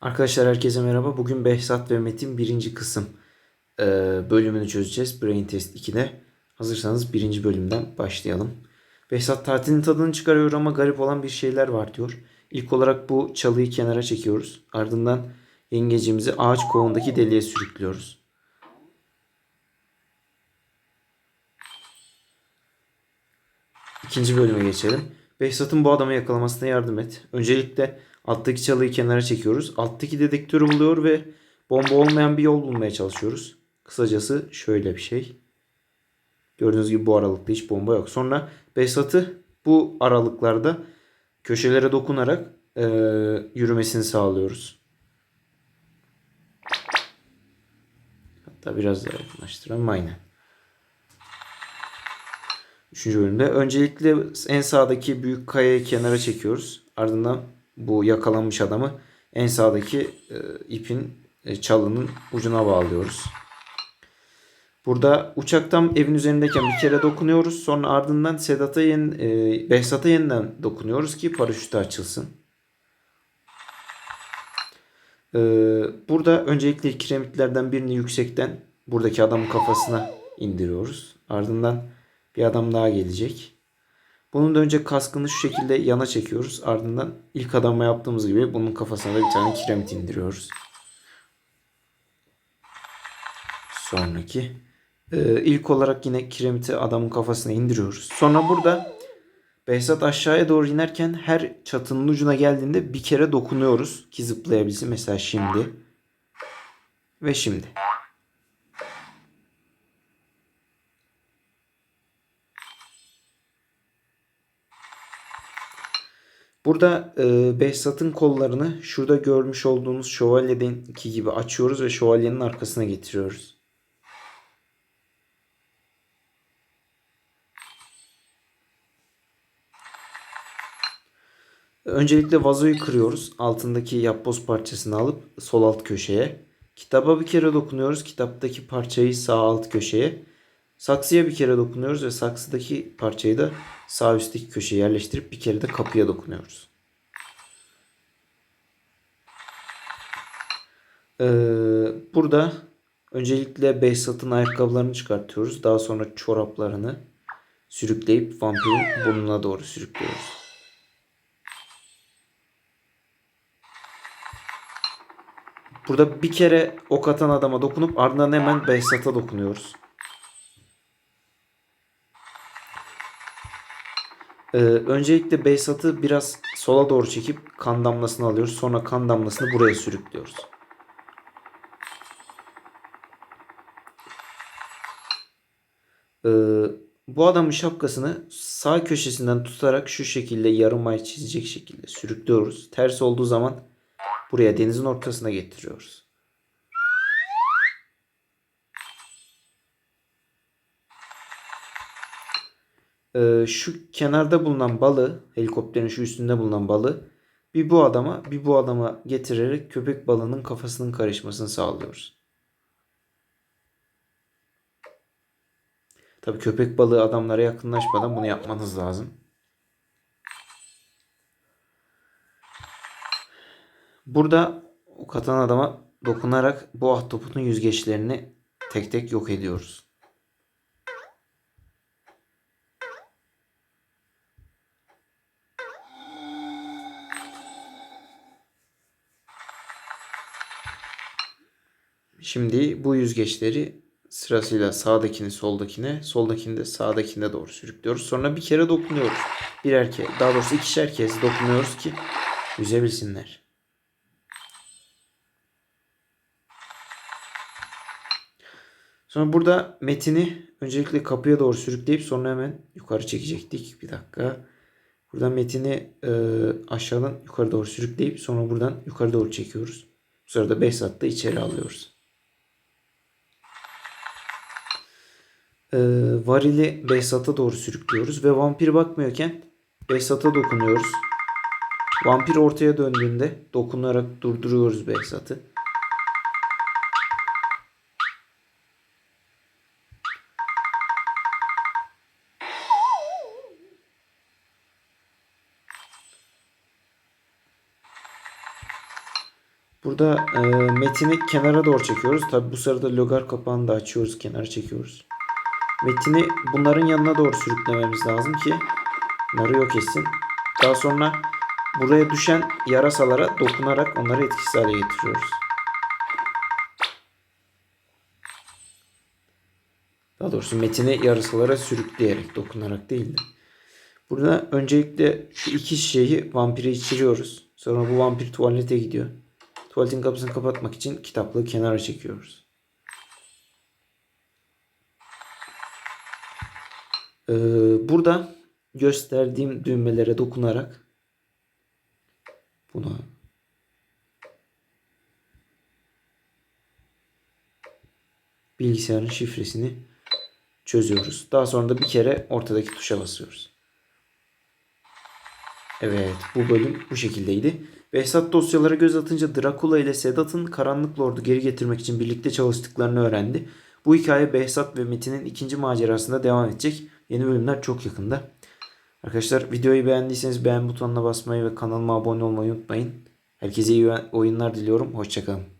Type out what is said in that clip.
Arkadaşlar herkese merhaba. Bugün Behzat ve Metin birinci kısım e, bölümünü çözeceğiz. Brain Test 2'de. Hazırsanız birinci bölümden başlayalım. Behzat tatilin tadını çıkarıyor ama garip olan bir şeyler var diyor. İlk olarak bu çalıyı kenara çekiyoruz. Ardından yengecimizi ağaç kovundaki deliğe sürüklüyoruz. İkinci bölüme geçelim. Behzat'ın bu adamı yakalamasına yardım et. Öncelikle alttaki çalıyı kenara çekiyoruz. Alttaki dedektörü buluyor ve bomba olmayan bir yol bulmaya çalışıyoruz. Kısacası şöyle bir şey. Gördüğünüz gibi bu aralıkta hiç bomba yok. Sonra Behzat'ı bu aralıklarda köşelere dokunarak e, yürümesini sağlıyoruz. Hatta biraz daha yakınlaştıralım. Aynen. Üçüncü bölümde. Öncelikle en sağdaki büyük kayayı kenara çekiyoruz. Ardından bu yakalanmış adamı en sağdaki e, ipin e, çalının ucuna bağlıyoruz. Burada uçaktan evin üzerindeyken bir kere dokunuyoruz. Sonra ardından Sedat'a yen, e, Behzat'a yeniden dokunuyoruz ki paraşütü açılsın. E, burada öncelikle kiremitlerden birini yüksekten buradaki adamın kafasına indiriyoruz. Ardından bir adam daha gelecek. Bunun da önce kaskını şu şekilde yana çekiyoruz. Ardından ilk adama yaptığımız gibi bunun kafasına da bir tane kiremit indiriyoruz. Sonraki. Ee, ilk olarak yine kiremiti adamın kafasına indiriyoruz. Sonra burada Behzat aşağıya doğru inerken her çatının ucuna geldiğinde bir kere dokunuyoruz ki zıplayabilsin. Mesela şimdi ve şimdi. Burada e, Behzat'ın kollarını şurada görmüş olduğunuz şövalyedeki gibi açıyoruz ve şövalyenin arkasına getiriyoruz. Öncelikle vazoyu kırıyoruz. Altındaki yapboz parçasını alıp sol alt köşeye. Kitaba bir kere dokunuyoruz. Kitaptaki parçayı sağ alt köşeye. Saksıya bir kere dokunuyoruz ve saksıdaki parçayı da sağ üstteki köşeye yerleştirip bir kere de kapıya dokunuyoruz. Ee, burada öncelikle Behzat'ın ayakkabılarını çıkartıyoruz. Daha sonra çoraplarını sürükleyip vampirin burnuna doğru sürüklüyoruz. Burada bir kere ok atan adama dokunup ardından hemen Behzat'a dokunuyoruz. Ee, öncelikle Behzat'ı biraz sola doğru çekip kan damlasını alıyoruz. Sonra kan damlasını buraya sürüklüyoruz. Ee, bu adamın şapkasını sağ köşesinden tutarak şu şekilde yarım ay çizecek şekilde sürüklüyoruz. Ters olduğu zaman buraya denizin ortasına getiriyoruz. Ee, şu kenarda bulunan balı, helikopterin şu üstünde bulunan balı bir bu adama bir bu adama getirerek köpek balığının kafasının karışmasını sağlıyoruz. Tabii köpek balığı adamlara yakınlaşmadan bunu yapmanız lazım. Burada o katan adama dokunarak bu ahtapotun yüzgeçlerini tek tek yok ediyoruz. Şimdi bu yüzgeçleri sırasıyla sağdakini soldakine, soldakini de sağdakine doğru sürüklüyoruz. Sonra bir kere dokunuyoruz. Birer kez, daha doğrusu ikişer kez dokunuyoruz ki yüzebilsinler. Sonra burada metini öncelikle kapıya doğru sürükleyip sonra hemen yukarı çekecektik. Bir dakika. Buradan metini e, aşağıdan yukarı doğru sürükleyip sonra buradan yukarı doğru çekiyoruz. Bu sırada Behzat'ı içeri alıyoruz. E, varili Behzat'a doğru sürüklüyoruz ve vampir bakmıyorken Behzat'a dokunuyoruz. Vampir ortaya döndüğünde dokunarak durduruyoruz Behzat'ı. Burada e, metini kenara doğru çekiyoruz. Tabi bu sırada logar kapağını da açıyoruz. Kenara çekiyoruz. Metini bunların yanına doğru sürüklememiz lazım ki bunları yok etsin. Daha sonra buraya düşen yarasalara dokunarak onları etkisiz hale getiriyoruz. Daha doğrusu metini yarasalara sürükleyerek, dokunarak değil de. Burada öncelikle şu iki şişeyi vampire içiriyoruz. Sonra bu vampir tuvalete gidiyor. Tuvaletin kapısını kapatmak için kitaplığı kenara çekiyoruz. Burada gösterdiğim düğmelere dokunarak buna bilgisayarın şifresini çözüyoruz. Daha sonra da bir kere ortadaki tuşa basıyoruz. Evet bu bölüm bu şekildeydi. Behzat dosyalara göz atınca Dracula ile Sedat'ın Karanlık Lord'u geri getirmek için birlikte çalıştıklarını öğrendi. Bu hikaye Behzat ve Metin'in ikinci macerasında devam edecek. Yeni bölümler çok yakında. Arkadaşlar videoyu beğendiyseniz beğen butonuna basmayı ve kanalıma abone olmayı unutmayın. Herkese iyi oyunlar diliyorum. Hoşçakalın.